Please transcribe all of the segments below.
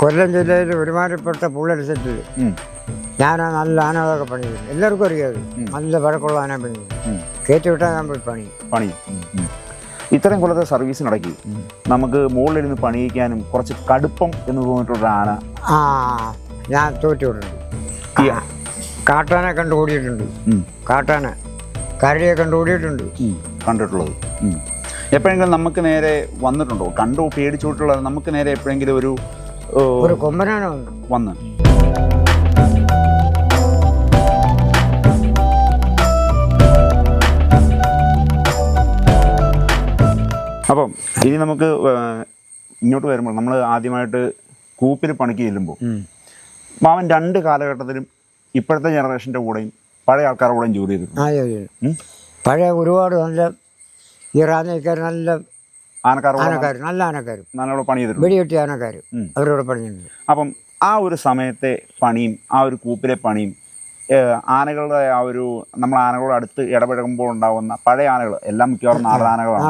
കൊല്ലം ജില്ലയിൽ ഒരുമാതിരിപ്പെട്ട സെറ്റിൽ ഞാൻ നല്ല ആനകളൊക്കെ ചെയ്തു എല്ലാവർക്കും അറിയാം നല്ല പഴക്കമുള്ള ആന പണി ചെയ്തു കയറ്റി വിട്ടാൽ ഞാൻ പോയി പണി. പണി ഇത്രയും കൊല്ലത്തെ നടക്കി. നമുക്ക് മുകളിലിരുന്ന് പണിയിക്കാനും കുറച്ച് കടുപ്പം എന്ന് തോന്നിയിട്ടുള്ള ആന. ആ ഞാൻ തോറ്റി വിടുന്നു ഈ കാട്ടാനെ കണ്ടു ഓടിയിട്ടുണ്ട്. കാട്ടാന കരടിയെ കണ്ടു ഓടിയിട്ടുണ്ട്. കണ്ടിട്ടുള്ളത്. എപ്പോഴെങ്കിലും നമുക്ക് നേരെ വന്നിട്ടുണ്ടോ? കണ്ടോ? പേടിച്ചോട്ടുള്ള നമുക്ക് നേരെ എപ്പോഴെങ്കിലും ഒരു ഒരു കൊമ്പനാണ് വന്നു വന്ന്. അപ്പം ഇനി നമുക്ക് ഇങ്ങോട്ട് വരുമ്പോൾ നമ്മൾ ആദ്യമായിട്ട് കൂപ്പിൽ പണിക്ക് ചെല്ലുമ്പോൾ മാമൻ രണ്ട് കാലഘട്ടത്തിലും ഇപ്പോഴത്തെ ജനറേഷന്റെ കൂടെയും പഴയ ആൾക്കാരുടെ കൂടെയും ജോലി ചെയ്തിട്ടുണ്ട്? പഴയ ഒരുപാട് നല്ല ഈ റാന്നിക്കാർ നല്ല ആനക്കാർ നല്ല ആനക്കാരും. നല്ലോണം പണി ചെയ്തിട്ടുണ്ട്. വെടിവെട്ടി ആനക്കാർ. അവരോട് പണിയുണ്ട് അപ്പം ആ ഒരു സമയത്തെ പണിയും ആ ഒരു കൂപ്പിലെ പണിയും ആനകളുടെ ആ ഒരു നമ്മൾ ആനകളോട് അടുത്ത് ഇടപഴകുമ്പോൾ ഉണ്ടാവുന്ന പഴയ ആനകൾ എല്ലാം മിക്കവാറും നാടൻ ആനകളാണ്.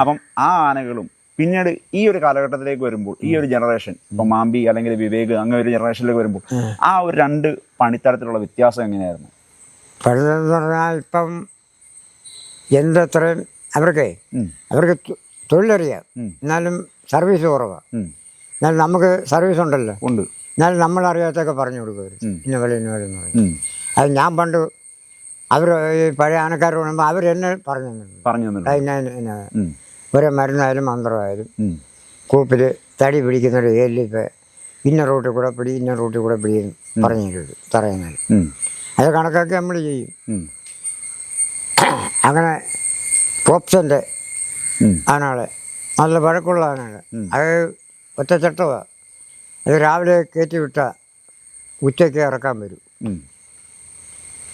അപ്പം ആ ആനകളും പിന്നീട് ഈ ഒരു കാലഘട്ടത്തിലേക്ക് വരുമ്പോൾ ഈ ഒരു ജനറേഷൻ ഇപ്പം മാമ്പി അല്ലെങ്കിൽ വിവേക് അങ്ങനെ ഒരു ജനറേഷനിലേക്ക് വരുമ്പോൾ ആ ഒരു രണ്ട് പണിത്തരത്തിലുള്ള വ്യത്യാസം എങ്ങനെയായിരുന്നു? പഴുതെന്ന് പറഞ്ഞാൽ ഇപ്പം എന്തത്രയും അവർക്ക്. അവർക്ക് തൊഴിലറിയാം. എന്നാലും സർവീസ് കുറവാണ്. എന്നാലും നമുക്ക് സർവീസ് ഉണ്ടല്ലോ. ഉണ്ട്. എന്നാലും നമ്മൾ അറിയാത്തൊക്കെ പറഞ്ഞു കൊടുക്കും. ഇന്ന പോലെ ഇന്ന പോലെ എന്ന് പറയും അത് ഞാൻ പണ്ട് അവർ ഈ പഴയ ആനക്കാർ കൊണ്ടുമ്പോൾ അവരെന്നെ പറഞ്ഞു പറഞ്ഞു അതിന്. ഒരു മരുന്നായാലും മന്ത്രമായാലും കൂപ്പിൽ തടി പിടിക്കുന്നൊരു ഏലിപ്പോൾ ഇന്ന റൂട്ടിൽ കൂടെ പിടി ഇന്ന റൂട്ടിൽ കൂടെ പിടി പറഞ്ഞു തരും അത് കണക്കാക്കി നമ്മൾ ചെയ്യും. അങ്ങനെ പോപ്സന്റെ ആനാളെ നല്ല വഴക്കുള്ള ആനാണ്. അത് ഒറ്റച്ചട്ടമാണ് അത് രാവിലെ കയറ്റി വിട്ട ഉച്ചയ്ക്ക് ഇറക്കാൻ വരും.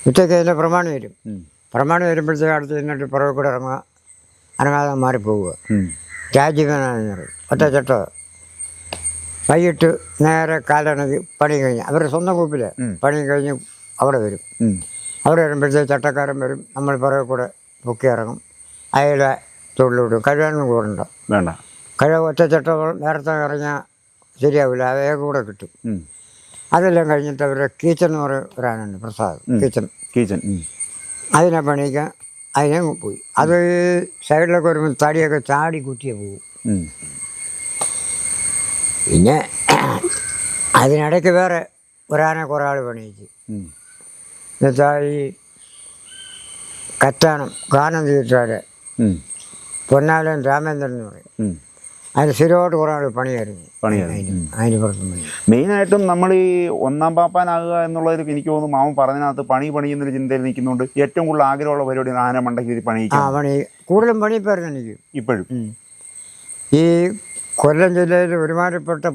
ഉച്ചയ്ക്ക് അതിന്റെ പ്രമാണം വരും. പ്രമാണം വരുമ്പോഴത്തേക്ക് അടുത്ത് നിന്നിട്ട് പുറകെ കൂടെ ഇറങ്ങുക. അനങ്ങാതെ മാറിപ്പോവുക. രാജീവനാണെന്ന് പറയും. ഒറ്റച്ചട്ടമാണ് വൈകിട്ട് നേരെ കാലണക്ക് പണി കഴിഞ്ഞ് അവരുടെ സ്വന്തം ഉം. പണി കഴിഞ്ഞ് അവിടെ വരും. അവിടെ വരുമ്പോഴത്തേക്ക് ചട്ടക്കാരൻ വരും. നമ്മൾ പുറകെ കൂടെ പൊക്കി ഇറങ്ങും അയാളെ തൊഴിലിടും കഴുകാനും കൂടണ്ട വേണ്ട. കഴിവ് ഒറ്റച്ചട്ട നേരത്തെ ഇറങ്ങിയാൽ ശരിയാവില്ല അതേ കൂടെ കിട്ടും. അതെല്ലാം കഴിഞ്ഞിട്ട് അവരുടെ കീച്ചൻ എന്ന് പറയുന്ന ഒരാനുണ്ട് പ്രസാദ്. കീച്ചൻ കീച്ചൻ അതിനെ പണിയിക്കാൻ അതിനെ പോയി. അത് സൈഡിലൊക്കെ വരുമ്പോൾ തടിയൊക്കെ ചാടി കുത്തിയേ പോകും. പിന്നെ അതിനിടയ്ക്ക് വേറെ ഒരാനെ കുറേ ആൾ പണിയിച്ച്. എന്നുവെച്ചാൽ ഈ കറ്റാനം ഗാനം തീർച്ചാൽ ഉം. പൊന്നാലൻ രാമേന്ദ്രൻ എന്ന് പറയും. അതിന് സ്ഥിരമായിട്ട് കുറേ ആൾ പണിയായിരുന്നു. പണിയായിരുന്നു. അതിന് പുറത്തും പണി. മെയിനായിട്ടും നമ്മൾ ഈ ഒന്നാം പാപ്പാനാകുക എന്നുള്ളതിൽ എനിക്ക് തോന്നുന്നു മാമൻ പറഞ്ഞതിനകത്ത് പണി പണിയുന്നൊരു ചിന്തയിൽ നിൽക്കുന്നുണ്ട്. ഏറ്റവും കൂടുതൽ ആഗ്രഹമുള്ള പരിപാടി ആന മണ്ടയ്ക്ക് പണി ആ പണി. കൂടുതലും പണിയിപ്പായിരുന്നു എനിക്ക്. ഇപ്പോഴും. ഈ കൊല്ലം ജില്ലയിൽ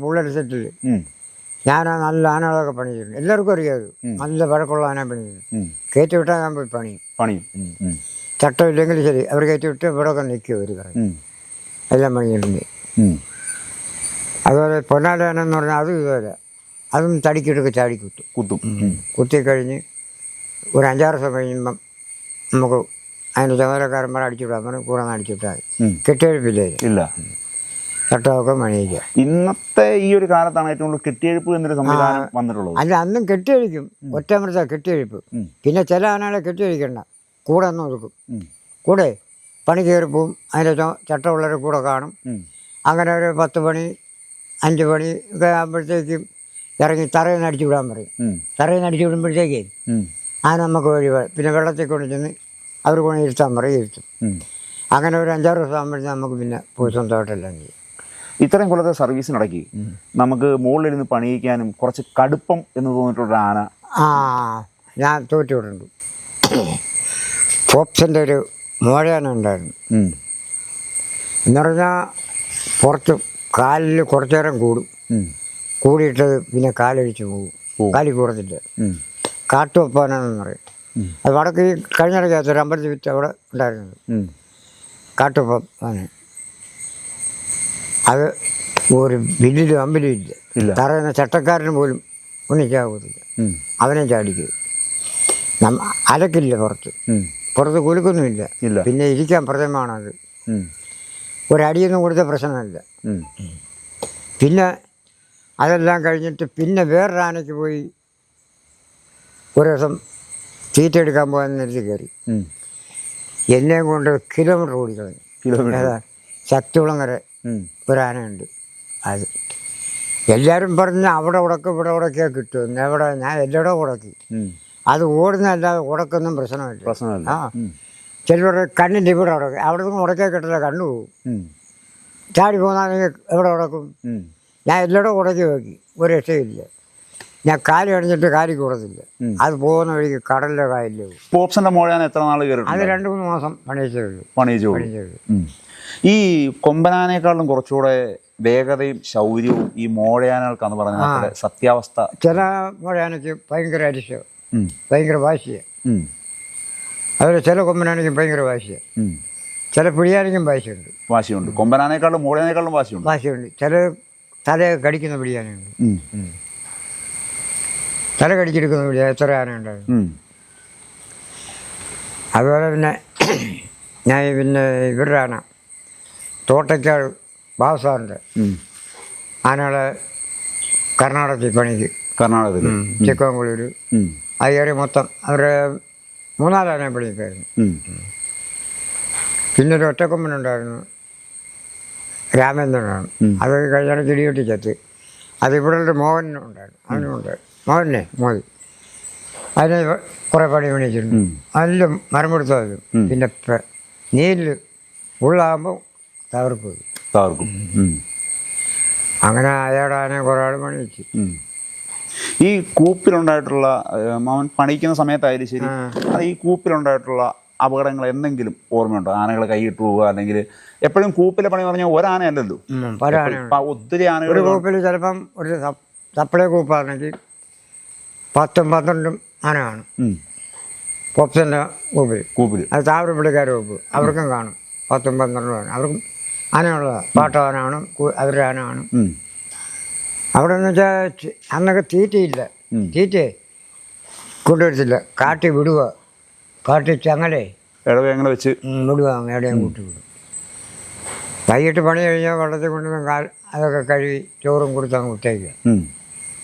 പുള്ളരിസെറ്റിൽ സെറ്റിൽ ഞാൻ ആ നല്ല ആനകളൊക്കെ പണിയിട്ടുണ്ട് എല്ലാവർക്കും അറിയാത്. നല്ല പഴക്കമുള്ള ആന പണിയുന്നു. കയറ്റി വിട്ടാൽ ഞാൻ പോയി പണി പണിയും. ഉം. ചട്ടമില്ലെങ്കിൽ ശരി. അവർ കയറ്റി വിട്ട് ഇവിടെ ഒക്കെ നിൽക്കും അവർ പറയും എല്ലാം പണിയിട്ടുണ്ട്. അതുപോലെ പൊന്നാലാന എന്ന് പറഞ്ഞാൽ അതും ഇതുപോലെ. അതും തടിക്കിട്ടൊക്കെ ചാടി കുത്തും. കുത്തും. കുത്തിക്കഴിഞ്ഞ് ഒരു അഞ്ചാറ് ദിവസം കഴിയുമ്പം നമുക്ക് അതിന്റെ ചുമതലക്കാരന്മാർ അടിച്ചുവിടാം അങ്ങനെ കൂടെ അടിച്ചുവിട്ടാൽ. കെട്ടിയെഴുപ്പില്ലേ? ഇല്ല. ചട്ടമൊക്കെ മണിയിക്കുക ഇന്നത്തെ ഈ ഒരു കാലത്താണ് ഏറ്റവും കൂടുതൽ കെട്ടിയെഴുപ്പ് എന്നൊരു സംവിധാനം വന്നിട്ടുള്ളത്. അല്ല അന്നും കെട്ടിയഴിക്കും. ഒറ്റമൃത കെട്ടിയെഴുപ്പ്. പിന്നെ ചില ആനകളെ കെട്ടിയഴിക്കണ്ട. കൂടെ ഒന്ന് ഒതുക്കും കൂടെ പണി കയറിപ്പോവും. അതിന്റെ ചോ- ചട്ടമുള്ളവരെ കൂടെ കാണും. അങ്ങനെ ഒരു പത്ത് പണി അഞ്ച് പണി ഒക്കെ ആകുമ്പോഴത്തേക്കും ഇറങ്ങി തറയിൽ നിന്ന് അടിച്ചു വിടാൻ പറയും. തറയിൽ നിന്ന് അടിച്ചു വിടുമ്പോഴത്തേക്കേ ആ നമുക്ക് വഴി വ- പിന്നെ വെള്ളത്തിൽ കൊണ്ട് ചെന്ന് അവർ കൊണ്ട് ഇരുത്താൻ പറയും ഇരുത്തും അങ്ങനെ ഒരു അഞ്ചാറ് ദിവസം ആകുമ്പോഴത്തേക്കും നമുക്ക് പിന്നെ പോയി സ്വന്തമായിട്ടെല്ലാം ചെയ്യും. ഇത്രയും കൊല്ലത്തെ സർവീസിനിടയ്ക്ക് നമുക്ക് മുകളിലിരുന്ന് പണിയിക്കാനും കുറച്ച് കടുപ്പം എന്ന് തോന്നിയിട്ടുള്ള ആന ആ ഞാൻ തോറ്റു വിടുന്നുണ്ട് പോപ്സിന്റെ ഒരു മോഴയാന ഉണ്ടായിരുന്നു. ഉം. എന്ന് പറഞ്ഞാൽ പുറത്ത് കാലിൽ കുറച്ചു നേരം കൂടും. കൂടിയിട്ടത് കൂടിയിട്ട് പിന്നെ കാലൊഴിച്ച് പോകും. കാലി കൂടത്തില്ല. കാട്ടുവപ്പാനാണെന്ന് പറയും. അത് വടക്ക് ഈ കഴിഞ്ഞിടയ്ക്കകത്ത് ഒരു അമ്പലത്തിൽ വിറ്റ് അവിടെ ഉണ്ടായിരുന്നത് കാട്ടുവപ്പാന് അത് ഒരു ബില്ലിലും അമ്പലും ഇല്ല. തറയുന്ന ചട്ടക്കാരന് പോലും ഒന്നിച്ചാകത്തില്ല ഉം. അവനെ ചാടിക്കും. നമ്മ അലക്കില്ല പുറത്ത്. പുറത്ത് കുലുക്കൊന്നുമില്ല. ഇല്ല. പിന്നെ ഇരിക്കാൻ പ്രഥമമാണത്. അത് ഒരടിയൊന്നും കൊടുത്ത പ്രശ്നമല്ല. പിന്നെ അതെല്ലാം കഴിഞ്ഞിട്ട് പിന്നെ വേറൊരു ആനയ്ക്ക് പോയി ഒരു ദിവസം തീറ്റ എടുക്കാൻ പോകാൻ നിർത്തി കയറി. എന്നെയും കൊണ്ട് കിലോമീറ്റർ ഓടിക്കളഞ്ഞു. കിലോമീറ്റർ. ശക്തികുളം വരെ ഒരാനയുണ്ട്. അത് എല്ലാവരും പറഞ്ഞ് അവിടെ ഉടക്ക് ഇവിടെ ഉടക്കിയാൽ കിട്ടും എവിടെ? ഞാൻ എല്ലായിടവും ഉടക്കി. അത് ഓടുന്നതല്ലാതെ ഉടക്കൊന്നും പ്രശ്നമില്ല. പ്രശ്നമില്ല. ആ. ചിലവർ കണ്ണിന്റെ ഇവിടെ ഉടക്കും. അവിടെ നിന്ന് ഉടക്കേ കിട്ടില്ല കണ്ണു പോകും. ചാടി പോകുന്നാണെങ്കിൽ എവിടെ ഉടക്കും. ഞാൻ എല്ലായിടവും ഉടക്കി നോക്കി. ഒരു രക്ഷയില്ല. ഞാൻ കാൽ അടിഞ്ഞിട്ട് കാലി കൂടത്തില്ല. അത് പോകുന്ന വഴിക്ക് കടലിലെ പോകും. പോപ്സിന്റെ മോഴാൻ എത്ര നാൾ കയറി അത് രണ്ട് മൂന്ന് മാസം പണിയിച്ചുള്ളൂ പണിയിച്ചു. ഈ കൊമ്പനാനേക്കാളും കുറച്ചുകൂടെ വേഗതയും ശൗര്യവും ഈ മോഴയാനകൾക്കാന്ന് പറഞ്ഞ സത്യാവസ്ഥ ചില മോഴയാനയ്ക്ക് ഭയങ്കര അരിശം. ഭയങ്കര വാശിയാണ് ഉം. അതുപോലെ ചില കൊമ്പനാണെങ്കിലും ഭയങ്കര വാശിയാണ് ഉം. ചില പിടിയാണെങ്കിലും വാശിയുണ്ട്. വാശിയുണ്ട്. കൊമ്പനാനേക്കാളും മോഴയാനേക്കാളും വാശിയുണ്ട്. വാശിയുണ്ട്. ചില തല കടിക്കുന്ന പിടിയാനുണ്ട്. തല കടിച്ചെടുക്കുന്ന പിടിയാ. എത്ര ആന ഉണ്ടായിരുന്നു ഉം. അതുപോലെ പിന്നെ ഞാൻ പിന്നെ ഇവരുടെ ആന. തോട്ടയ്ക്കാൾ ബാബുസാറിന്റെ. ആനകളെ കർണാടകത്തിൽ പണിക്ക്. കർണാടകത്തിൽ ചിക്കമംഗളൂർ ഏരിയ മൊത്തം. അവർ മൂന്നാലാനെ പണിക്കായിരുന്നു ഉം. പിന്നെ ഒരു ഒറ്റക്കൊമ്പനുണ്ടായിരുന്നു. രാമേന്ദ്രനാണ്. അത് കഴിഞ്ഞാൽ കിടിയൊട്ടി ചത്ത് അത് ഇവിടെ ഒരു മോഹനും ഉണ്ടായിരുന്നു. അവനും ഉണ്ടായിരുന്നു. മോഹനെ മോദി അതിന് കുറേ പണി പണിച്ചിട്ടുണ്ട് ഉം. അതിലും മരം കൊടുത്തത് ഉം. പിന്നെ നീൽ ഉള്ളാകുമ്പോൾ തകർക്കും. തകർക്കും അങ്ങനെ അയാളെ കുറെ ആൾ പണിയിച്ചു. ഉം. ഈ കൂപ്പിലുണ്ടായിട്ടുള്ള മാമൻ പണിക്കുന്ന സമയത്തായാലും ശരി ആ. അത് ഈ കൂപ്പിലുണ്ടായിട്ടുള്ള അപകടങ്ങൾ എന്തെങ്കിലും ഓർമ്മയുണ്ടോ? ആനകൾ കൈയിട്ട് പോവുക അല്ലെങ്കിൽ എപ്പോഴും കൂപ്പിലെ പണി പറഞ്ഞാൽ ഒരാനയല്ലല്ലോ. ഒത്തിരി ആനകൾ ഒരു കൂപ്പിൽ ചിലപ്പം ഒരു സപ്ലൈ കൂപ്പാണെങ്കിൽ പത്തും പന്ത്രണ്ടും ആന കാണും. ഉം. പോപ്സിന്റെ കൂപ്പിൽ. കൂപ്പിൽ അത് താവരപ്പള്ളിക്കാരുടെ കൂപ്പ്. അവർക്കും കാണും. പത്തും പന്ത്രണ്ടും ആണ് അവർക്കും ആനയുള്ളതാണ് കാണും കു- അവരുടെ ആന കാണും. ഉം. അവിടെ എന്ന് വെച്ചാൽ അന്നൊക്കെ തീറ്റയില്ല. തീറ്റ കൊണ്ടുവരത്തില്ല. കാട്ടി വിടുക കാട്ടി ചങ്ങലേ ഇടവേങ്ങളെ വെച്ച്. വിടുക എവിടെയും കൂട്ടി വിടും. വൈകിട്ട് പണി കഴിഞ്ഞാൽ വെള്ളത്തിൽ കൊണ്ടുവന്ന് കാൽ അതൊക്കെ കഴുകി ചോറും കൊടുത്ത് അങ്ങ് വിട്ടേക്കുക ഉം.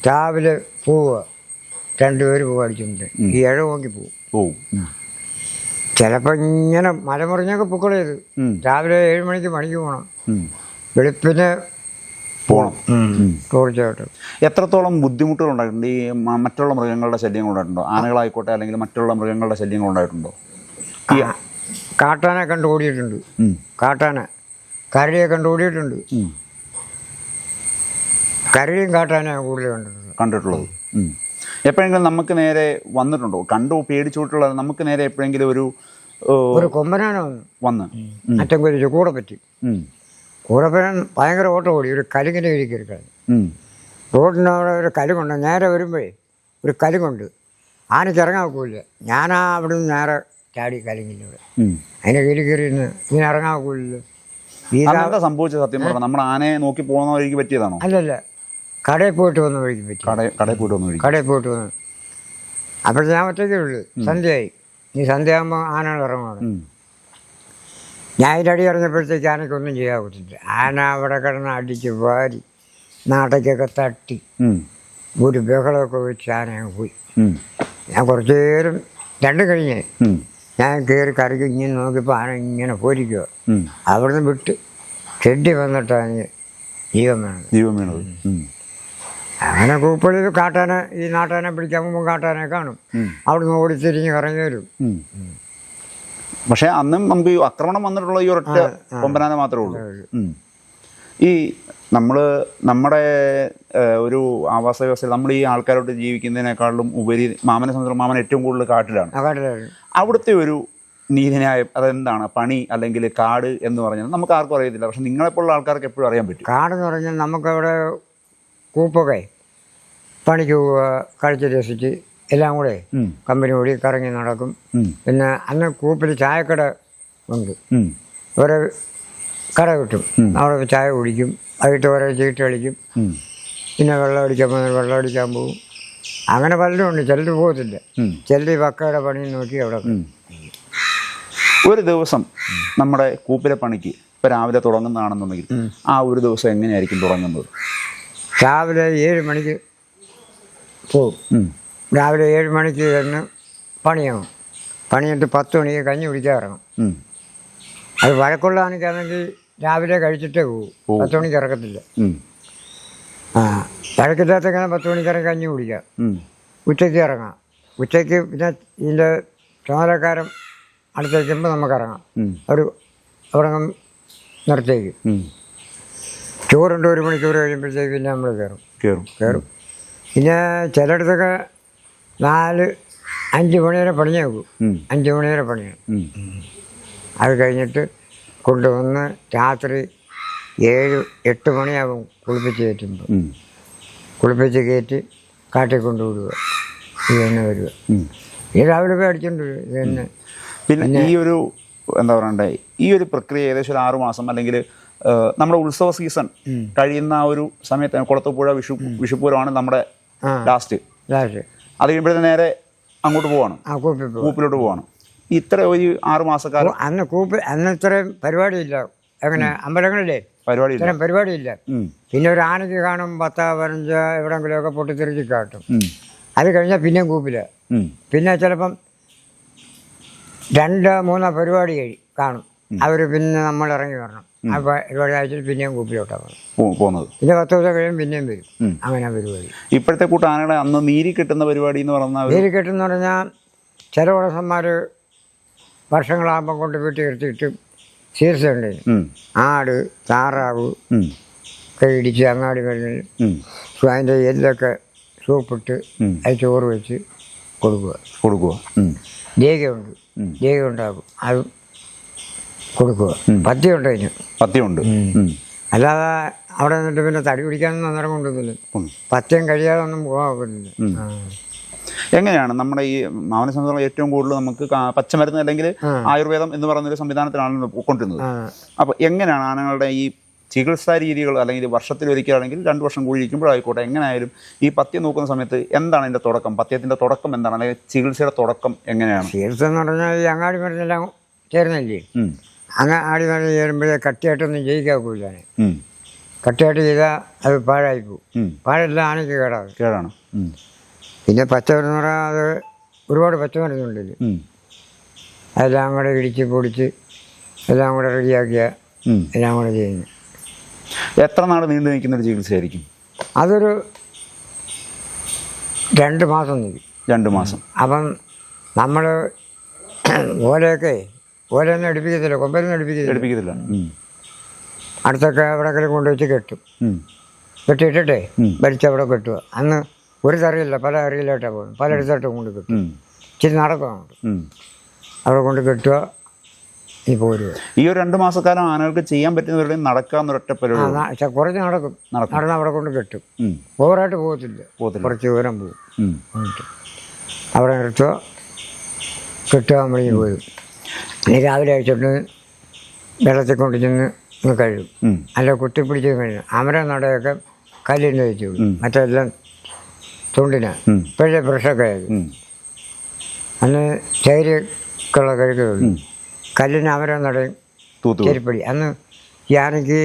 രാവിലെ പോവുക. രണ്ടുപേര് പോവുക അടിച്ചുകൊണ്ട് ഈ ഇഴ നോക്കി പോവും. ചിലപ്പോൾ ഇങ്ങനെ മലമുറിഞ്ഞൊക്കെ പൊക്കളയത് ഉം. രാവിലെ ഏഴ് മണിക്ക് പണിക്ക് പോകണം വെളുപ്പിന് പോണം. തീർച്ചയായിട്ടും. എത്രത്തോളം ബുദ്ധിമുട്ടുകൾ ഉണ്ടായിട്ടുണ്ട് ഈ മറ്റുള്ള മൃഗങ്ങളുടെ ശല്യങ്ങൾ ഉണ്ടായിട്ടുണ്ടോ? ആനകളായിക്കോട്ടെ അല്ലെങ്കിൽ മറ്റുള്ള മൃഗങ്ങളുടെ ശല്യങ്ങൾ ഉണ്ടായിട്ടുണ്ടോ? കാട്ടാന കണ്ട് ഓടിയിട്ടുണ്ട്. ഉം. കാട്ടാന. കരടിയെ കണ്ട് ഓടിയിട്ടുണ്ട്. കരടിയും കാട്ടാനെ കൂടുതൽ കണ്ടിട്ടുണ്ട് കണ്ടിട്ടുള്ളത്. എപ്പോഴെങ്കിലും നമുക്ക് നേരെ വന്നിട്ടുണ്ടോ? കണ്ടു? പേടിച്ചുകൊണ്ടുള്ള നമുക്ക് നേരെ എപ്പോഴെങ്കിലും ഒരു ഒരു കൊമ്പനാന വന്ന്. അറ്റം കുരിച്ച് കൂടെ പറ്റി. ഉം. കൂടെ പറ്റാൻ ഭയങ്കര ഓട്ടം ഓടി. ഒരു കലുങ്ങിന്റെ ഉം. റോഡിനവിടെ ഒരു കലുങ്കുണ്ട് നേരെ വരുമ്പോഴേ ഒരു കലുങ്കുണ്ട് ആനയ്ക്ക് ഇറങ്ങാൻ ഒക്കില്ല. ഞാനാ അവിടെ നിന്ന് നേരെ ചാടി കലുങ്ങിലൂടെ അതിനെ അതിന്റെ കീഴിൽ കയറി ഇരുന്ന് ഇങ്ങനെ ഇറങ്ങാൻ അതെന്താ സംഭവിച്ചത് സത്യം പറഞ്ഞാൽ നമ്മുടെ ആനയെ നോക്കി പോകുന്ന വഴിക്ക് പറ്റിയതാണോ? അല്ലല്ല. കടയിൽ പോയിട്ട് വന്ന വഴിക്ക് പറ്റി. കട കടയിൽ പോയിട്ട് വന്ന കടയിൽ പോയിട്ട് വന്നു. അപ്പോഴത്തെ ഞാൻ ഒറ്റയ്ക്കേ ഉള്ളൂ സന്ധ്യയായി. നീ സന്ധ്യയാകുമ്പോൾ ആനകൾ ഇറങ്ങുവാണ്. ഉം. ഞാൻ അതിന്റെ അടി ഇറങ്ങിയപ്പോഴത്തേക്ക് ആനയ്ക്കൊന്നും ചെയ്യാൻ പറ്റില്ല ആന അവിടെ കിടന്ന് അടിച്ച് വാരി നാട്ടയ്ക്കൊക്കെ തട്ടി. ഒരു ബഹളമൊക്കെ വെച്ച് ആന പോയി. ഞാൻ കുറച്ച് നേരം രണ്ടും കഴിഞ്ഞേ ഞാൻ കയറി കറിക്ക് ഇങ്ങനെ നോക്കിയപ്പോൾ ആന ഇങ്ങനെ പോരിക്കുക. അവിടുന്ന് വിട്ട് ചെടി വന്നിട്ടാണ് ജീവൻ വേണത് ജീവൻ വേണത് അങ്ങനെ കൂപ്പളിൽ കാട്ടാന ഈ നാട്ടാനെ പിടിക്കാൻ പോകുമ്പോൾ കാട്ടാനെ കാണും. അവിടുന്ന് ഓടിത്തിരിഞ്ഞ് കറങ്ങി വരും. പക്ഷെ അന്നും നമുക്ക് ഈ ആക്രമണം വന്നിട്ടുള്ള ഈ ഒരൊറ്റ കൊമ്പനാന മാത്രമേ ഉള്ളൂ. ഈ നമ്മൾ നമ്മുടെ ഒരു ആവാസ വ്യവസ്ഥയിൽ നമ്മൾ ഈ ആൾക്കാരോട്ട് ജീവിക്കുന്നതിനേക്കാളും ഉപരി മാമനെ സംബന്ധിച്ച് മാമൻ ഏറ്റവും കൂടുതൽ കാട്ടിലാണ്. അവിടുത്തെ ഒരു നീതിന്യായ അതെന്താണ്? പണി അല്ലെങ്കിൽ കാട് എന്ന് പറഞ്ഞാൽ നമുക്ക് ആർക്കും അറിയത്തില്ല. പക്ഷെ നിങ്ങളെപ്പോലുള്ള ആൾക്കാർക്ക് എപ്പോഴും അറിയാൻ പറ്റും. കാട് എന്ന് പറഞ്ഞാൽ നമുക്കവിടെ കൂപ്പൊക്കെ പണിക്ക് പോവുക കളിച്ച് രസിച്ച് എല്ലാം കൂടെ. കമ്പനി ഓടി കറങ്ങി നടക്കും. പിന്നെ അന്ന് കൂപ്പിൽ ചായക്കട ഉണ്ട്. ഓരോ കട കിട്ടും. അവിടെ ചായ കുടിക്കും. വൈകിട്ട് ഓരോ ചീട്ട് കളിക്കും. പിന്നെ വെള്ളം അടിക്കാൻ പോകുന്നത് വെള്ളം അടിക്കാൻ പോകും. അങ്ങനെ പലരും ഉണ്ട്. ചിലർ പോകത്തില്ല. ചിലർ ഈ വക്കയുടെ പണി നോക്കി അവിടെ ഒരു ദിവസം നമ്മുടെ കൂപ്പിലെ പണിക്ക് ഇപ്പൊ രാവിലെ തുടങ്ങുന്നതാണെന്നുണ്ടെങ്കിൽ ആ ഒരു ദിവസം എങ്ങനെയായിരിക്കും തുടങ്ങുന്നത്? രാവിലെ ഏഴ് മണിക്ക് ഉം. രാവിലെ ഏഴ് മണിക്ക് ചെന്ന് പണിയാവും. പണിയിട്ട് പത്ത് മണിക്ക് കഞ്ഞി കുടിക്കാൻ ഇറങ്ങും അത് വഴക്കുള്ളതാണെങ്കിൽ രാവിലെ കഴിച്ചിട്ടേ പോകും. പത്ത് മണിക്ക് ഇറക്കത്തില്ല. ആ വഴക്കില്ലാത്തങ്ങനെ പത്ത് മണിക്ക് ഇറങ്ങി കഞ്ഞി കുടിക്കാം. ഉച്ചയ്ക്ക് ഇറങ്ങാം. ഉച്ചയ്ക്ക് പിന്നെ ഇതിന്റെ ചുമതലക്കാരൻ അടുത്തേക്കുമ്പോൾ നമുക്ക് ഇറങ്ങാം. ഒരു അവിടെ അങ്ങ് നിർത്തേക്ക്. ചോറുണ്ട് ഒരു മണിക്കൂർ കഴിയുമ്പോഴത്തേക്ക് പിന്നെ നമ്മൾ കയറും. കയറും. കയറും. പിന്നെ ചിലയിടത്തൊക്കെ നാല് അഞ്ച് മണി വരെ പണിയാക്കും ഉം. അഞ്ച് മണി വരെ പണിയാണ്. അത് കഴിഞ്ഞിട്ട് കൊണ്ടുവന്ന് രാത്രി ഏഴ് എട്ട് മണിയാകും കുളിപ്പിച്ച് കയറ്റുമ്പോൾ. കുളിപ്പിച്ച് കയറ്റി കാട്ടിൽ കൊണ്ടുവിടുക. ഇത് തന്നെ വരിക. ഈ രാവിലെ പോയി അടിച്ചോണ്ട് വരും ഇത് തന്നെ. പിന്നെ ഈ ഒരു എന്താ പറയണ്ടേ ഈ ഒരു പ്രക്രിയ ഏകദേശം ഒരു ആറുമാസം അല്ലെങ്കിൽ നമ്മുടെ ഉത്സവ സീസൺ കഴിയുന്ന ആ ഒരു സമയത്ത് കുളത്തുപുഴ വിഷു വിഷുപൂരമാണ് നമ്മുടെ ലാസ്റ്റ്. ലാസ്റ്റ്. അത് കഴിയുമ്പോഴത്തെ നേരെ അങ്ങോട്ട് പോവാണ്. ആ പോകും കൂപ്പിലോട്ട് പോവാണ്. ഇത്ര ഒരു ആറു മാസക്കാലം അന്ന് കൂപ്പിൽ അന്ന് ഇത്രയും പരിപാടിയില്ല. എങ്ങനെ? അമ്പലങ്ങളിലേ ഇത്രയും പരിപാടിയില്ല. പിന്നെ ഒരു ആനയ്ക്ക് കാണും പത്ത് പതിനഞ്ച് എവിടെങ്കിലുമൊക്കെ പൊട്ടിത്തെറിച്ച് കാട്ടും. അത് കഴിഞ്ഞാൽ പിന്നെയും കൂപ്പില്ല പിന്നെ ചിലപ്പം രണ്ട് മൂന്നോ പരിപാടി കഴി കാണും. അവർ പിന്നെ നമ്മൾ ഇറങ്ങി വരണം. പരിപാടി പിന്നെയും കൂപ്പിലോട്ടാണ് പോകും പോകുന്നത് പിന്നെ പത്ത് ദിവസം കഴിയും പിന്നെയും വരും. അങ്ങനെ പരിപാടി. ഇപ്പോഴത്തെ കൂട്ട ആനകളെ അന്ന് നീരി കിട്ടുന്ന പരിപാടി എന്ന് പറഞ്ഞാൽ നീരി കെട്ടെന്ന് പറഞ്ഞാൽ ചില ഉടസന്മാർ വർഷങ്ങളാകുമ്പോൾ കൊണ്ട് വീട്ടിൽ എടുത്തിട്ട് ഉം. ആട് താറാവ്. ഒക്കെ ഇടിച്ച് അങ്ങാടി മരുന്ന് അതിന്റെ എല്ലൊക്കെ സൂപ്പിട്ട്. അത് ചോറ് വെച്ച് കൊടുക്കുക. കൊടുക്കുക. ഉം. ലേഖ ഉണ്ടാക്കും അത് കൊടുക്കുക. പത്തിയുണ്ട് അതിന്. പത്തിയുണ്ട് അല്ലാതെ അവിടെ നിന്നിട്ട് പിന്നെ തടി പിടിക്കാനൊന്നും അന്നേരം കൊണ്ടുവന്നില്ല. പത്തിയും പത്യം കഴിയാതെ ഒന്നും പോകാൻ പറ്റില്ല എങ്ങനെയാണ് നമ്മുടെ ഈ മാവനെ സംബന്ധിച്ചുള്ള ഏറ്റവും കൂടുതൽ നമുക്ക് പച്ചമരുന്ന് അല്ലെങ്കിൽ ആയുർവേദം എന്ന് പറയുന്ന ഒരു സംവിധാനത്തിലാണ് കൊണ്ടിരുന്നത്. അപ്പൊ അപ്പോൾ എങ്ങനെയാണ് ആനകളുടെ ഈ ചികിത്സാ രീതികൾ അല്ലെങ്കിൽ വർഷത്തിൽ ഒരിക്കലാണെങ്കിൽ രണ്ട് വർഷം കൂടി ഇരിക്കുമ്പോഴായിക്കോട്ടെ എങ്ങനെയായാലും ഈ പത്യം നോക്കുന്ന സമയത്ത് എന്താണ് അതിന്റെ തുടക്കം? പത്യത്തിന്റെ തുടക്കം എന്താണ്? അല്ലെങ്കിൽ ചികിത്സയുടെ തുടക്കം എങ്ങനെയാണ്? ചികിത്സ എന്ന് പറഞ്ഞാൽ ഈ അങ്ങാടി മരുന്നെല്ലാം ചേർന്നില്ലേ ഉം. ആടി മരുന്ന് ചേരുമ്പോഴേ കട്ടിയായിട്ടൊന്നും ജയിക്കാക്കൂല. കട്ടിയായിട്ട് ചെയ്താൽ അത് പാഴായി പോകും. പാഴല്ല ആനയ്ക്ക് കേടാവും കേടാണ്. പിന്നെ പച്ചമരുന്ന് പറഞ്ഞാൽ അത് ഒരുപാട് പച്ചമരുന്നുണ്ട് ഇത്. അതെല്ലാം കൂടെ ഇടിച്ച് പൊടിച്ച് എല്ലാം കൂടെ റെഡിയാക്കിയ. എല്ലാം കൂടെ ചെയ്യുന്നു എത്ര നാൾ നീണ്ടു നിൽക്കുന്ന ഒരു ചികിത്സയായിരിക്കും? അതൊരു രണ്ട് മാസം നിൽക്കും രണ്ട് മാസം. അപ്പം നമ്മൾ ഓലയൊക്കെ ഓലയൊന്നും എടുപ്പിക്കത്തില്ല കൊമ്പരൊന്നും എടുപ്പിക്കത്തില്ല. എടുപ്പിക്കത്തില്ല. അടുത്തൊക്കെ എവിടെയെങ്കിലും കൊണ്ടുവച്ച് കെട്ടും. കെട്ടിയിട്ടേ. വലിച്ചവിടെ കെട്ടുക. അന്ന് ഒരു തറിയില്ല പല അറിയിലായിട്ടാണ് പോകുന്നത്. പലയിടത്തോട്ടും കൊണ്ട് കെട്ടും. ഇച്ചിരി നടക്കണം ഉം. അവിടെ കൊണ്ട് കെട്ടുക ഈ പോരുക. ഈ ഒരു രണ്ട് മാസക്കാലം ആനകൾക്ക് ചെയ്യാൻ പറ്റുന്നവരുടെയും നടക്കാന്ന് ഒരൊറ്റ പരിപാടി കുറച്ച് നടക്കും. നടന്ന് അവിടെ കൊണ്ട് കെട്ടും. ഓവറായിട്ട് പോകത്തില്ല. കുറച്ച് ദൂരം പോകും. അവിടെ നിർത്തുക. കെട്ടുക പോരും. പിന്നെ രാവിലെ അയച്ചിട്ട് വെള്ളത്തിൽ കൊണ്ട് ചെന്ന് കഴിയും അല്ല കുത്തി അല്ല കുത്തിപ്പിടിച്ച് കഴിഞ്ഞു അമര നടയൊക്കെ കല്ലിന് വെച്ചു മറ്റെല്ലാം തുണ്ടിനാ. ഇപ്പോഴേ ആയത് ഉം. അന്ന് ചേരിക്കുള്ള കഴുകുള്ളൂ കല്ലിന് അമര നടയും. ചെരിപ്പടി. അന്ന് ഈ ആനയ്ക്ക്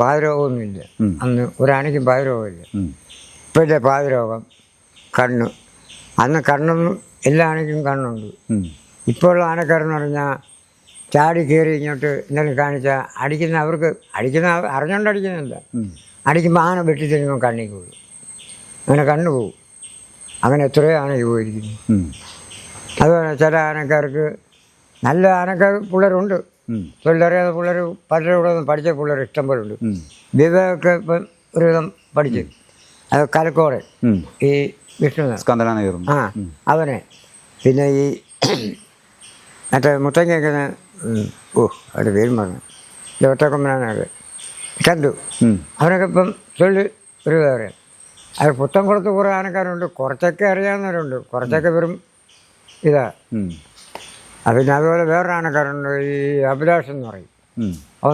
പാതിരോഗമൊന്നുമില്ല. അന്ന് ഒരാനയ്ക്കും പാതിരോഗമില്ല. ഇപ്പോഴത്തെ പാതിരോഗം കണ്ണ്. അന്ന് കണ്ണൊന്നും എല്ലാ ആനയ്ക്കും കണ്ണുണ്ട്. ഇപ്പോഴുള്ള ആനക്കാരെന്ന് പറഞ്ഞാൽ ചാടി കയറി ഇങ്ങോട്ട് ഇന്നലെ കാണിച്ചാൽ അടിക്കുന്ന അവർക്ക് അടിക്കുന്ന അറിഞ്ഞോണ്ട് അറിഞ്ഞുകൊണ്ട് അടിക്കുന്നില്ല. അടിക്കുമ്പോൾ ആന വെട്ടി തരുമ്പോൾ കണ്ണിക്ക് പോകും അങ്ങനെ കണ്ണു പോകും അങ്ങനെ എത്രയോ ആനയ്ക്ക് പോയിരിക്കുന്നു. അതുപോലെ ചില ആനക്കാർക്ക് നല്ല ആനക്കാർ പിള്ളേരുണ്ട്. പിള്ളേരെ തൊഴിലറിയാതെ പിള്ളേർ പലരും കൂടെ ഒന്നും പഠിച്ച പിള്ളേർ ഇഷ്ടം പോലെ ഉണ്ട്. വിവേകൊക്കെ ഇപ്പം ഒരുവിധം പഠിച്ചു അത് കലക്കോടെ ഈ വിഷ്ണു ആ അവനെ. പിന്നെ ഈ മറ്റേ മുത്തങ്ങയൊക്കെ ഓ അവരുടെ പേരും പറഞ്ഞു. ലോട്ടക്കൊമ്പനാണത് ചന്തു. അവനൊക്കെ ഇപ്പം തൊഴിൽ ഒരു വേറെ അത് കൊടുത്ത് കുറേ ആനക്കാരുണ്ട്. കുറച്ചൊക്കെ അറിയാവുന്നവരുണ്ട്. കുറച്ചൊക്കെ വെറും ഇതാ. പിന്നെ അതുപോലെ വേറൊരു ആനക്കാരുണ്ട്. ഈ അഭിലാഷ് എന്ന് പറയും.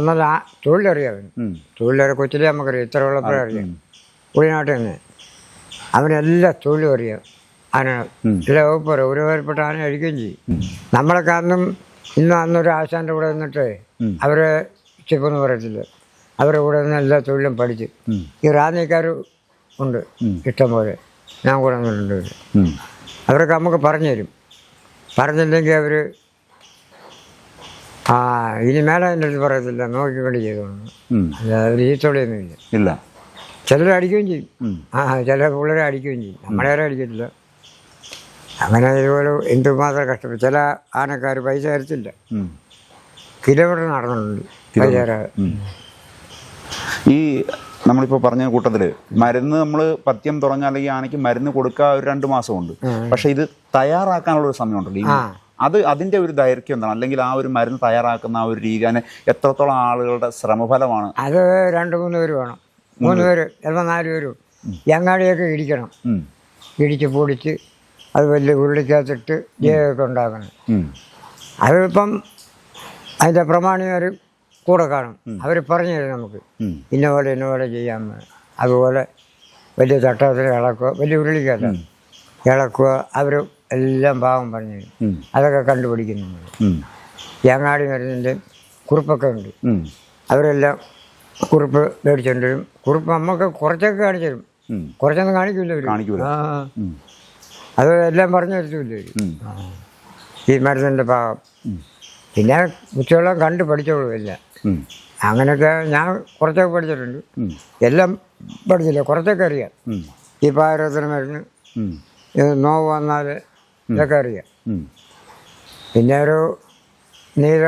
നല്ല ആ- തൊഴിലറിയാം അവൻ തൊഴിലറി കൊച്ചിലെ നമുക്കറിയാം. ഇത്ര ഉള്ളപ്പോഴേ അറിയാം. ഉളിനാട്ടിൽ നിന്ന്. അവനെല്ലാ തൊഴിലും അറിയാം. ആന ചില എല്ലാ വകുപ്പ് അറിയാം. ഒരു പേർപ്പെട്ട ആന അഴിക്കുകയും ചെയ്യും. നമ്മളൊക്കെ അന്നും ഇന്നും അന്നൊരു ആശാന്റെ കൂടെ നിന്നിട്ട് അവർ ചെപ്പെന്ന് പറയത്തില്ല. അവരുടെ കൂടെ നിന്ന് എല്ലാ തൊഴിലും പഠിച്ച്. ഈ റാന്നിക്കാർ ഉണ്ട് ഇഷ്ടം പോലെ. ഞാൻ കൂടെ നിന്നിട്ടുണ്ട്. അവരൊക്കെ നമുക്ക് പറഞ്ഞു തരും. പറഞ്ഞില്ലെങ്കിൽ അവർ ആ ഇനി മേലെ എന്റെ അടുത്ത് പറയത്തില്ല. നോക്കിക്കൊണ്ട് ചെയ്തോളൂ. അവർ ഈ തൊഴിലൊന്നും ഇല്ല. ചിലർ അടിക്കുകയും ചെയ്യും. ആ ചില പിള്ളേരെ അടിക്കുകയും ചെയ്യും. നമ്മളേരെ അടിക്കത്തില്ല. അങ്ങനെ ഇതുപോലെ എന്തുമാത്രം കഷ്ടപ്പെട്ടു ചില ആനക്കാർ പൈസ തരത്തില്ല. കിലോമീറ്റർ നടന്നിട്ടുണ്ട് പൈസ തരാതെ ഈ നമ്മളിപ്പോൾ പറഞ്ഞ കൂട്ടത്തിൽ മരുന്ന് നമ്മൾ പത്യം തുടങ്ങാൻ അല്ലെങ്കിൽ ആനയ്ക്ക് മരുന്ന് കൊടുക്കാൻ ഒരു രണ്ട് മാസമുണ്ട്. പക്ഷെ ഇത് തയ്യാറാക്കാനുള്ള ഒരു സമയമുണ്ടല്ലോ. അത് അതിന്റെ ഒരു ദൈർഘ്യം എന്താണ്? അല്ലെങ്കിൽ ആ ഒരു മരുന്ന് തയ്യാറാക്കുന്ന ആ ഒരു രീതി അതിന് എത്രത്തോളം ആളുകളുടെ ശ്രമഫലമാണ്? അത് രണ്ട് മൂന്ന് പേര് വേണം. മൂന്ന് പേര്. ചിലപ്പോൾ നാല് പേരും. ഈ അങ്ങാടിയൊക്കെ ഇടിക്കണം. ഇടിച്ച് പൊടിച്ച് അത് വലിയ ഉരുളിക്കകത്തിട്ട് ജയമൊക്കെ ഉണ്ടാക്കണം. അതിപ്പം അതിന്റെ പ്രമാണികർ കൂടെ കാണും. അവർ പറഞ്ഞു തരും നമുക്ക്. ഇന്ന പോലെ ഇന്ന പോലെ ചെയ്യാൻ അതുപോലെ വലിയ തട്ടത്തിൽ ഇളക്കുക വലിയ ഉരുളിക്കകത്ത് ഇളക്കുക അവർ എല്ലാം ഭാഗം പറഞ്ഞു തരും. അതൊക്കെ കണ്ടുപിടിക്കുന്നു ഞങ്ങാടി മരുന്നിന്റെ കുറിപ്പൊക്കെ ഉണ്ട്. അവരെല്ലാം കുറിപ്പ് മേടിച്ചുകൊണ്ട് വരും. കുറിപ്പ് നമുക്ക് കുറച്ചൊക്കെ കാണിച്ചു തരും. കുറച്ചൊന്നും കാണിക്കില്ല കാണിക്കില്ല. അത് എല്ലാം പറഞ്ഞു തരത്തില്ലേ ഈ മരുന്നിന്റെ ഭാഗം പിന്നെ കുട്ടികളെല്ലാം കണ്ട് പഠിച്ചോളൂ എല്ലാം. അങ്ങനെയൊക്കെ ഞാൻ കുറച്ചൊക്കെ പഠിച്ചിട്ടുണ്ട്. എല്ലാം പഠിച്ചില്ല കുറച്ചൊക്കെ അറിയാം. ഈ പാരത്തിന് മരുന്ന്. നോവ് വന്നാൽ ഇതൊക്കെ അറിയാം. പിന്നെ ഒരു നീര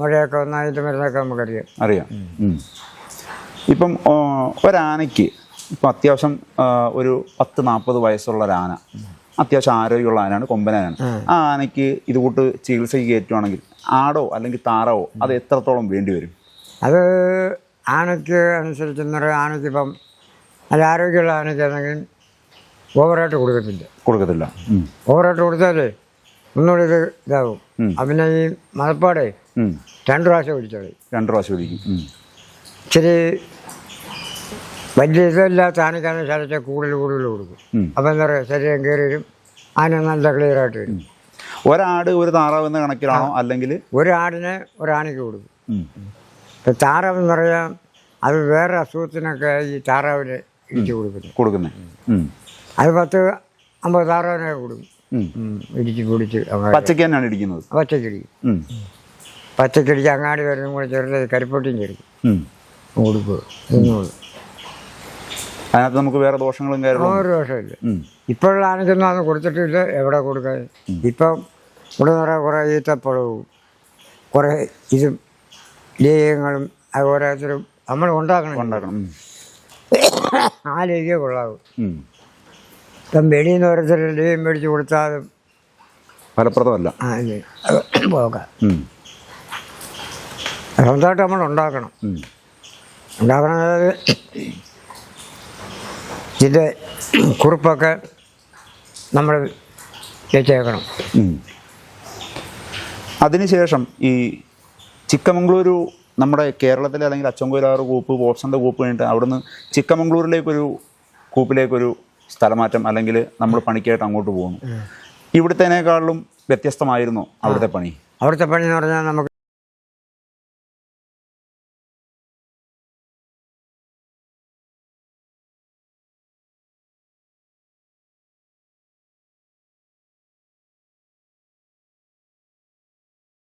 മഴയൊക്കെ വന്നാൽ അതിന്റെ മരുന്നൊക്കെ നമുക്കറിയാം. അറിയാം. ഇപ്പം ഒരാനയ്ക്ക് ഇപ്പം അത്യാവശ്യം ഒരു പത്ത് നാൽപ്പത് വയസ്സുള്ള ഒരാന. അത്യാവശ്യം ആരോഗ്യമുള്ള ആനയാണ് കൊമ്പനാനാണ്. ആ. ആനയ്ക്ക് ഇത് കൂട്ട് ചികിത്സയ്ക്ക് കയറ്റുവാണെങ്കിൽ ആടോ അല്ലെങ്കിൽ താറാവോ അത് എത്രത്തോളം വേണ്ടി വരും? അത് ആനയ്ക്ക് അനുസരിച്ച് എന്ന് പറയുക ആനയ്ക്ക് ഇപ്പം നല്ല ആരോഗ്യമുള്ള ആനയ്ക്കാണെങ്കിൽ ഓവറായിട്ട് കൊടുക്കത്തില്ല. കൊടുക്കത്തില്ല. ഓവറായിട്ട് കൊടുത്താലേ ഒന്നുകൂടി ഇത് ഇതാവും പിന്നെ ഈ മലപ്പാടെ. രണ്ട് പ്രാവശ്യം പിടിച്ചോളി. രണ്ട് പ്രാവശ്യം ഒഴിക്കും ഇച്ചിരി വലിയ ഇതല്ലാത്ത ആനയ്ക്കാണ് ശരത്തെ കൂടുതൽ കൂടുതൽ കൊടുക്കും. അപ്പം എന്താ പറയുക ശരീരം കയറി വരും ആന നല്ല ക്ലിയർ ആയിട്ട് വരും. ഒരാട് ഒരു താറാവ് എന്ന കണക്കിലാണോ അല്ലെങ്കിൽ? ഒരു ആടിനെ ഒരു ആനയ്ക്ക് കൊടുക്കും. ഇപ്പം താറാവ് എന്ന് പറയാം അത് വേറെ അസുഖത്തിനൊക്കെ ഈ താറാവിന് ഇടിച്ചു കൊടുക്കുന്നു. കൊടുക്കുന്നത് ഉം. അത് പത്ത് അമ്പത് താറാവിനെ കൊടുക്കും. ഇടിച്ച് കുടിച്ച് പച്ചക്ക് തന്നെയാണ് ഇടിക്കുന്നത്? പച്ചക്കടിക്കും ഉം. പച്ചക്കടിച്ച് അങ്ങാടി വരുന്ന കൂടെ ചെറുതായി കരിപ്പൊട്ടിയും ചെറുക്കും. കൊടുക്കുക അതിനകത്ത് നമുക്ക് വേറെ ദോഷങ്ങളും കാര്യങ്ങളും ഒരു ദോഷമില്ല. ഇപ്പോഴുള്ള ആനച്ചെന്നാന്ന് കൊടുത്തിട്ടില്ല എവിടെ കൊടുക്കാൻ? ഇപ്പം ഇവിടെ നിറയെ കുറേ ഈത്തപ്പഴവും കുറേ ഇതും ലേഹ്യങ്ങളും അത് ഓരോരുത്തരും നമ്മൾ ഉണ്ടാക്കണം ഉണ്ടാക്കണം. ആ ലേഹ്യം കൊള്ളാവും. ഇപ്പം വെളിയിൽ നിന്ന് ഓരോരുത്തർ ലേഹ്യം മേടിച്ച് കൊടുത്താലും ഫലപ്രദമല്ല. പോകാം. സ്വന്തമായിട്ട് നമ്മൾ ഉണ്ടാക്കണം. ഉം. ഇതിന്റെ കുറിപ്പൊക്കെ നമ്മൾ വെച്ചേക്കണം. അതിനുശേഷം ഈ ചിക്കമംഗ്ലൂരു നമ്മുടെ കേരളത്തിലെ അല്ലെങ്കിൽ അച്ചൻകോലാറ് കൂപ്പ് ബോക്സന്റെ കൂപ്പ് കഴിഞ്ഞിട്ട് അവിടുന്ന് ചിക്കമംഗ്ലൂരിലേക്കൊരു കൂപ്പിലേക്കൊരു സ്ഥലമാറ്റം അല്ലെങ്കിൽ നമ്മൾ പണിക്കായിട്ട് അങ്ങോട്ട് പോകുന്നു. ഇവിടുത്തേനേക്കാളും വ്യത്യസ്തമായിരുന്നു അവിടുത്തെ പണി. അവിടുത്തെ പണി എന്ന് പറഞ്ഞാൽ നമുക്ക്